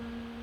mm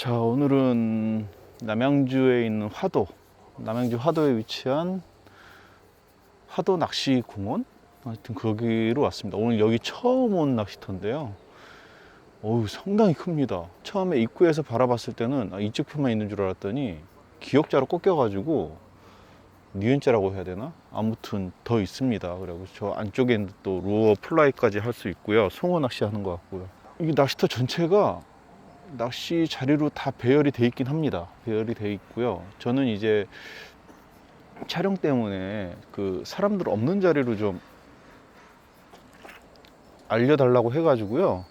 자, 오늘은 남양주에 있는 화도, 남양주 화도에 위치한 화도 낚시 공원? 하여튼 거기로 왔습니다. 오늘 여기 처음 온 낚시터인데요. 어우, 상당히 큽니다. 처음에 입구에서 바라봤을 때는 아, 이쪽 편만 있는 줄 알았더니 기역자로 꺾여 가지고 니은자라고 해야 되나? 아무튼 더 있습니다. 그리고 저 안쪽에는 또 루어 플라이까지 할 수 있고요. 송어 낚시 하는 것 같고요. 이 낚시터 전체가 낚시 자리로 다 배열이 돼 있긴 합니다. 배열이 돼 있고요. 저는 이제 촬영 때문에 그 사람들 없는 자리로 좀 알려달라고 해가지고요.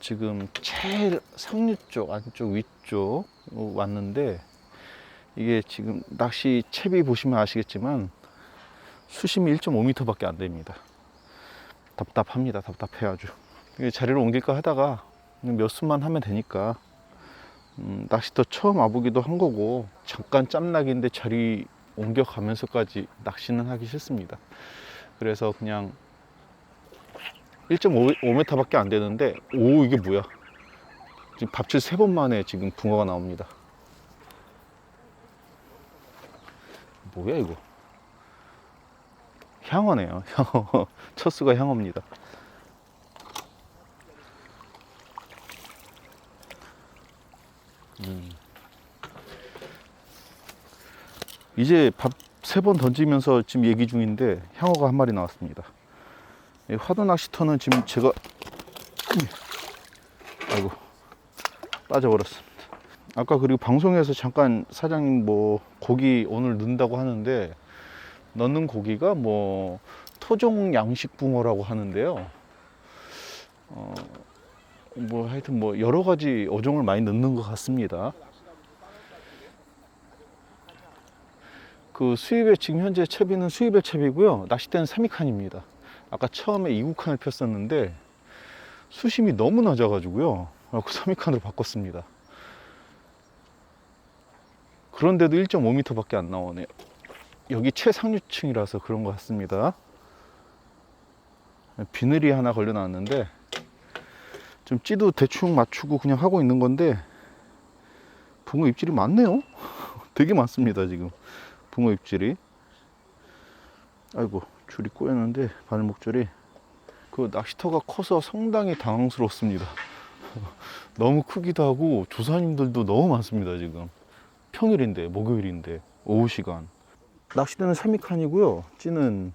지금 제일 상류 쪽, 안쪽, 위쪽 왔는데 이게 지금 낚시 채비 보시면 아시겠지만 수심이 1.5m밖에 안 됩니다. 답답합니다. 답답해 아주. 자리를 옮길까 하다가 몇 수만 하면 되니까 음, 낚시터 처음 와보기도 한 거고 잠깐 짬nak인데 자리 옮겨가면서까지 낚시는 하기 싫습니다. 그래서 그냥 1.5m밖에 안 되는데 오 이게 뭐야? 지금 밥질 세번 만에 지금 붕어가 나옵니다. 뭐야 이거? 향어네요. 향어. 첫 수가 향어입니다. 음. 이제 밥 세 번 던지면서 지금 얘기 중인데 향어가 한 마리 나왔습니다. 이 화도 낚시터는 지금 제가 아이고 빠져버렸습니다. 아까 그리고 방송에서 잠깐 사장님 뭐 고기 오늘 넣는다고 하는데 넣는 고기가 뭐 토종 양식 붕어라고 하는데요. 어, 뭐 하여튼 뭐 여러 가지 어종을 많이 넣는 것 같습니다. 그 수입의 지금 현재 채비는 수입의 채비고요. 낚싯대는 3위칸입니다. 아까 처음에 2구칸을 폈었는데 수심이 너무 낮아가지고요. 그래서 3위칸으로 바꿨습니다. 그런데도 1.5m밖에 안 나오네요. 여기 최상류층이라서 그런 것 같습니다. 비늘이 하나 걸려 나왔는데 좀 찌도 대충 맞추고 그냥 하고 있는 건데 붕어 입질이 많네요. 되게 많습니다 지금 붕어 입질이. 아이고 줄이 꼬였는데 바늘목줄이 그 낚시터가 커서 상당히 당황스럽습니다. 너무 크기도 하고 조사님들도 너무 많습니다 지금. 평일인데 목요일인데 오후 시간. 낚시대는 3미칸이고요. 찌는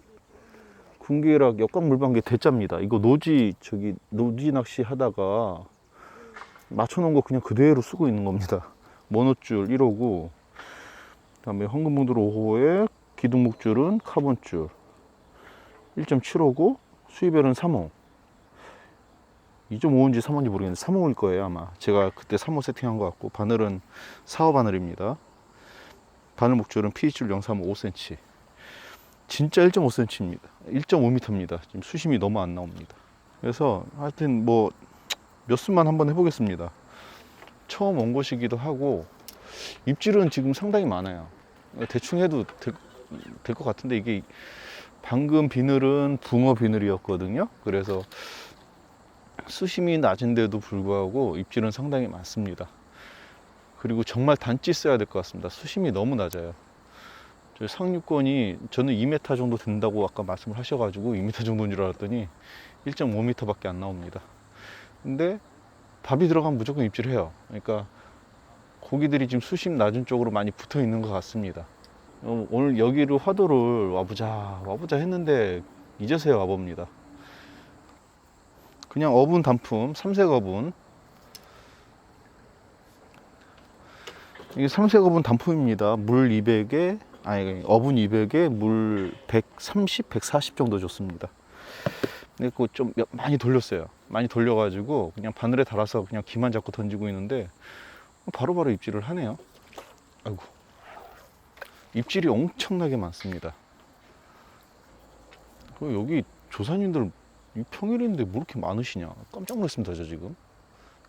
군계락 역광 물방개 대짜입니다. 이거 노지 저기 노지 낚시 하다가 맞춰놓은 거 그냥 그대로 쓰고 있는 겁니다. 모노줄 1호고 그다음에 황금봉돌 5호에 기둥목줄은 카본줄. 1.75고 수입별은 3호. 2.5인지 3호인지 모르겠는데 3호일 거예요 아마. 제가 그때 3호 세팅한 것 같고 바늘은 4호 바늘입니다. 바늘 목줄은 피줄 035 5cm 진짜 1.5cm입니다. 1.5m입니다. 지금 수심이 너무 안 나옵니다. 그래서 하여튼 뭐 몇 수만 한번 해보겠습니다. 처음 온 곳이기도 하고 입질은 지금 상당히 많아요. 대충 해도 될 것 같은데 이게 방금 비늘은 붕어 비늘이었거든요. 그래서 수심이 낮은데도 불구하고 입질은 상당히 많습니다. 그리고 정말 단지 써야 될 것 같습니다. 수심이 너무 낮아요. 저 상류권이 저는 2m 정도 된다고 아까 말씀을 하셔가지고 2m 정도인 줄 알았더니 1.5m 밖에 안 나옵니다 근데 밥이 들어가면 무조건 입질해요 그러니까 고기들이 지금 수심 낮은 쪽으로 많이 붙어 있는 것 같습니다 어, 오늘 여기를 화도를 와보자 와보자 했는데 이제서야 와봅니다. 그냥 어분 단품 삼색 어분 이게 삼색 어분 단품입니다. 물 200에 아니 어분 200에 물 130, 140 정도 줬습니다. 근데 그거 좀 몇- 많이 돌렸어요. 많이 돌려가지고 그냥 바늘에 달아서 그냥 기만 잡고 던지고 있는데 바로바로 입질을 하네요. 아이고 입질이 엄청나게 많습니다. 그 여기 조사님들 이 평일인데 뭐 이렇게 많으시냐 깜짝 놀랐습니다 저 지금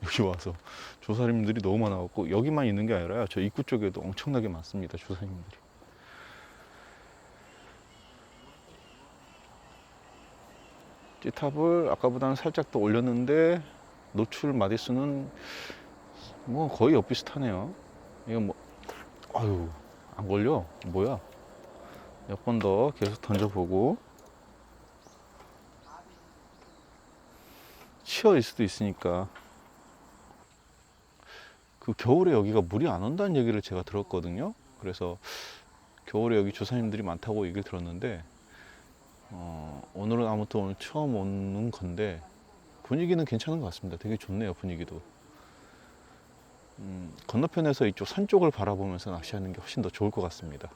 여기 와서 조사님들이 너무 많아갖고 여기만 있는 게 아니라 저 입구 쪽에도 엄청나게 많습니다 조사님들이 찌탑을 아까보다는 살짝 더 올렸는데 노출 마디수는 뭐 거의 엇비슷하네요. 이거 뭐 아유 안 걸려? 뭐야? 몇 번 더 계속 던져보고. 치어일 수도 있으니까. 그 겨울에 여기가 물이 안 온다는 얘기를 제가 들었거든요. 그래서 겨울에 여기 조사님들이 많다고 얘기를 들었는데 어, 오늘은 아무튼 오늘 처음 오는 건데 분위기는 괜찮은 것 같습니다 되게 좋네요 분위기도 음, 건너편에서 이쪽 산 쪽을 바라보면서 낚시하는 게 훨씬 더 좋을 것 같습니다.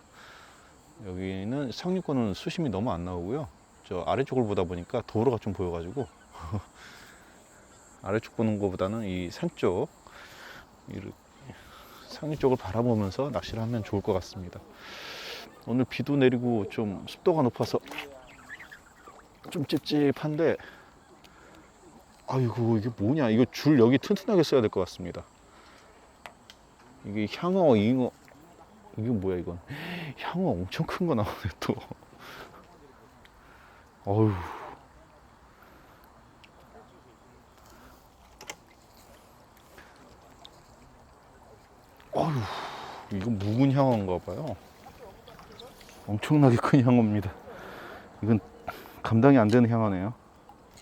여기는 상류권은 수심이 너무 안 나오고요. 저 아래쪽을 보다 보니까 도로가 좀 보여가지고 아래쪽 보는 것보다는 이 산 쪽, 상류 쪽을 바라보면서 낚시를 하면 좋을 것 같습니다. 오늘 비도 내리고 좀 습도가 높아서 좀 찝찝한데 아이고 이게 뭐냐. 이거 줄 여기 튼튼하게 써야 될 것 같습니다. 이게 향어, 잉어. 이게 뭐야 이건. 향어 엄청 큰 거 나오네 또. 어휴. 어휴 이거 묵은 향어인가 봐요. 엄청나게 큰 향어입니다. 이건 감당이 안 되는 향어네요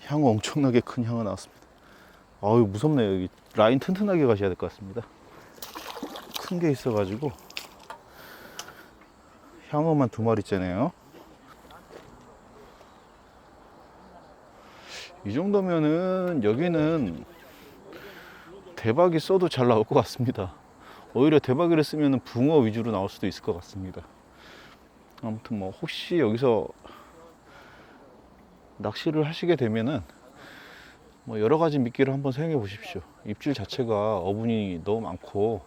향어 엄청나게 큰 향어 나왔습니다 어휴 무섭네요 여기 라인 튼튼하게 가셔야 될 것 같습니다 큰 게 있어가지고 향어만 두 마리째네요. 이 정도면은 여기는 대박이 써도 잘 나올 것 같습니다. 오히려 대박이를 쓰면 붕어 위주로 나올 수도 있을 것 같습니다. 아무튼 뭐 혹시 여기서 낚시를 하시게 되면은 뭐 여러 가지 미끼를 한번 사용해 보십시오. 입질 자체가 어분이 너무 많고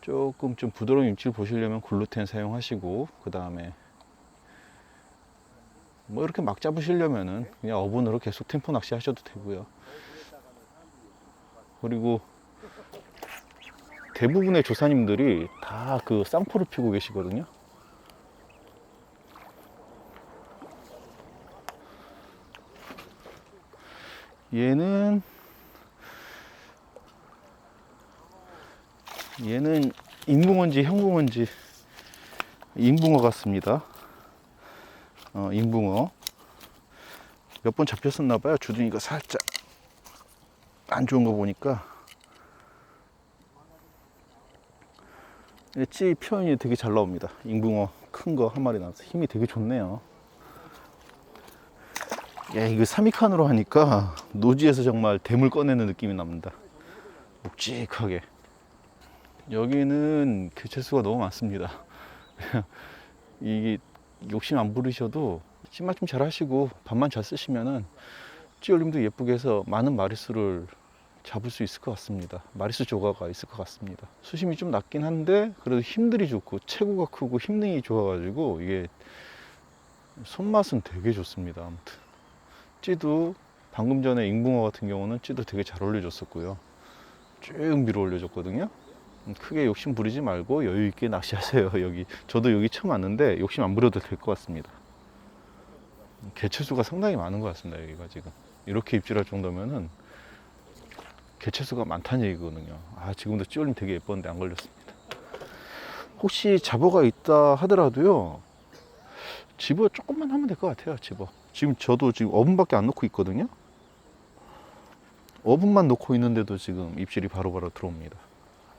조금 좀 부드러운 입질 보시려면 글루텐 사용하시고 그 다음에 뭐 이렇게 막 잡으시려면은 그냥 어분으로 계속 템포 낚시 하셔도 되고요. 그리고 대부분의 조사님들이 다 그 쌍포를 피고 계시거든요. 얘는 얘는 인붕어인지 형붕어인지 인붕어 같습니다. 어, 인붕어. 몇 번 잡혔었나 봐요. 주둥이가 살짝 안 좋은 거 보니까. 찌 표현이 되게 잘 나옵니다. 인붕어 큰 거 한 마리 나와서 힘이 되게 좋네요. 야, 이거 3미칸으로 하니까 노지에서 정말 댐을 꺼내는 느낌이 납니다. 묵직하게. 여기는 개체수가 너무 많습니다. 이게 욕심 안 부리셔도 씨맛 좀잘 하시고 밥만 잘 쓰시면은 찌올림도 예쁘게 해서 많은 마리수를 잡을 수 있을 것 같습니다. 마리수 조가가 있을 것 같습니다. 수심이 좀 낮긴 한데 그래도 힘들이 좋고 체구가 크고 힘능이 좋아가지고 이게 손맛은 되게 좋습니다. 아무튼 찌도 방금 전에 잉붕어 같은 경우는 찌도 되게 잘 올려줬었고요. 쭉 밀어 올려줬거든요. 음, 크게 욕심 부리지 말고 여유 있게 낚시하세요. 여기 저도 여기 처음 왔는데 욕심 안 부려도 될 것 같습니다. 음, 개체수가 상당히 많은 것 같습니다. 여기가 지금 이렇게 입질할 정도면은 개체수가 많다는 얘기거든요. 아 지금도 찌올림 되게 예뻤는데 안 걸렸습니다. 혹시 잡어가 있다 하더라도요. 집어 조금만 하면 될 것 같아요. 집어. 지금 저도 지금 어분밖에 안 놓고 있거든요. 어분만 놓고 있는데도 지금 입질이 바로 바로 들어옵니다.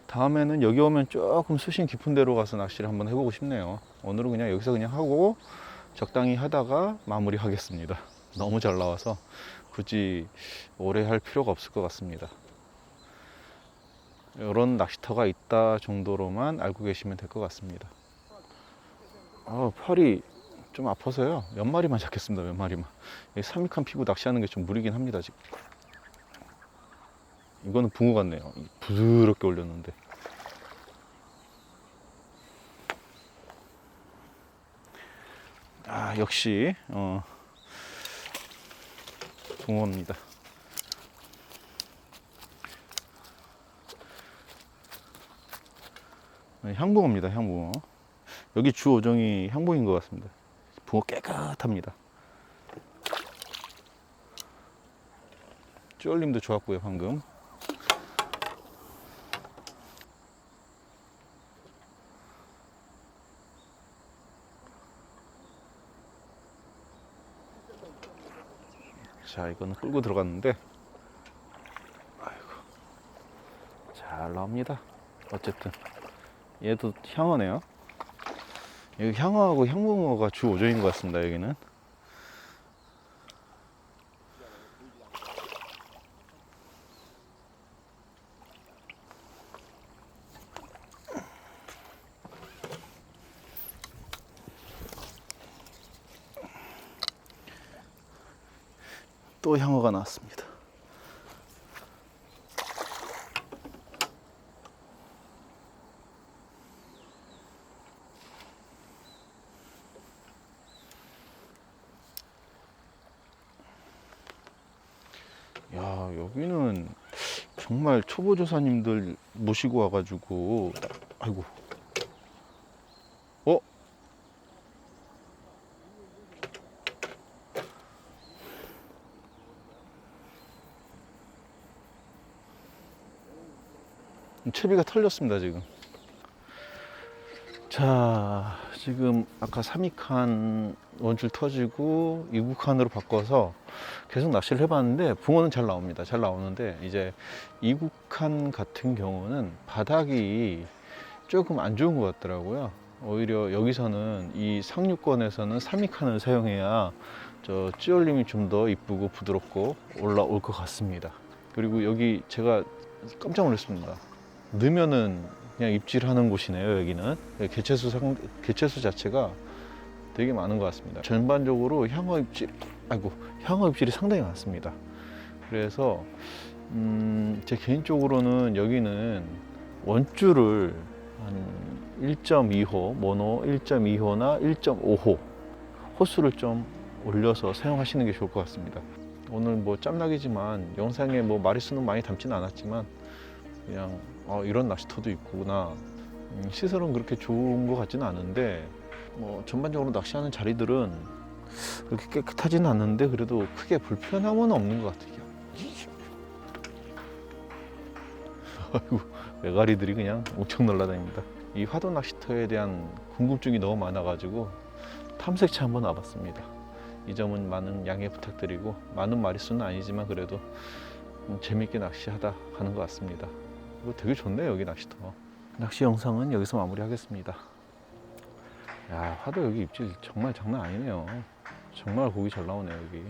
다음에는 여기 오면 조금 수심 깊은 데로 가서 낚시를 한번 해보고 싶네요. 오늘은 그냥 여기서 그냥 하고 적당히 하다가 마무리 하겠습니다. 너무 잘 나와서 굳이 오래 할 필요가 없을 것 같습니다. 이런 낚시터가 있다 정도로만 알고 계시면 될 것 같습니다. 아, 팔이 좀 아파서요. 몇 마리만 잡겠습니다. 몇 마리만. 이 삼익한 피고 낚시하는 게 좀 무리긴 합니다. 지금. 이거는 붕어 같네요. 부드럽게 올렸는데. 아, 역시 어, 붕어입니다. 네, 향붕어입니다. 향붕어. 여기 주 어종이 향붕인 것 같습니다. 붕어 깨끗합니다. 쭈얼림도 좋았고요, 방금. 자, 이거는 끌고 들어갔는데, 아이고, 잘 나옵니다. 어쨌든 얘도 향어네요. 여기 향어하고 향붕어가 주 오종인 것 같습니다. 여기는. 또 향어가 나왔습니다. 야, 여기는 정말 초보 조사님들 모시고 와가지고, 아이고. 어? 채비가 털렸습니다, 지금. 자, 지금 아까 3익한 원줄 터지고 2국한으로 바꿔서 계속 낚시를 해봤는데 붕어는 잘 나옵니다. 잘 나오는데 이제 2국한 같은 경우는 바닥이 조금 안 좋은 것 같더라고요. 오히려 여기서는 이 상류권에서는 3익한을 사용해야 저 찌올림이 좀 더 이쁘고 부드럽고 올라올 것 같습니다. 그리고 여기 제가 깜짝 놀랐습니다. 넣으면은 그냥 입질하는 곳이네요. 여기는 개체수 상 개체수 자체가 되게 많은 것 같습니다. 전반적으로 향어 입질, 아이고 향어 입질이 상당히 많습니다. 그래서 음, 제 개인적으로는 여기는 원줄을 한 1.2호 모노 1.2호나 1.5호 호수를 좀 올려서 사용하시는 게 좋을 것 같습니다. 오늘 뭐 짬락이지만 영상에 뭐 마리수는 많이 담지는 않았지만 그냥 어, 이런 낚시터도 있구나. 음, 시설은 그렇게 좋은 것 같지는 않은데 뭐 전반적으로 낚시하는 자리들은 그렇게 깨끗하지는 않는데 그래도 크게 불편함은 없는 것 같아요. 아이고 메가리들이 그냥 엄청 날아다닙니다. 이 화도 낚시터에 대한 궁금증이 너무 많아가지고 탐색차 한번 와봤습니다. 이 점은 많은 양해 부탁드리고 많은 마리수는 아니지만 그래도 음, 재밌게 낚시하다 가는 것 같습니다. 이거 되게 좋네요 여기 낚시터. 낚시 영상은 여기서 마무리하겠습니다. 야 화도 여기 입질 정말 장난 아니네요. 정말 고기 잘 나오네요 여기.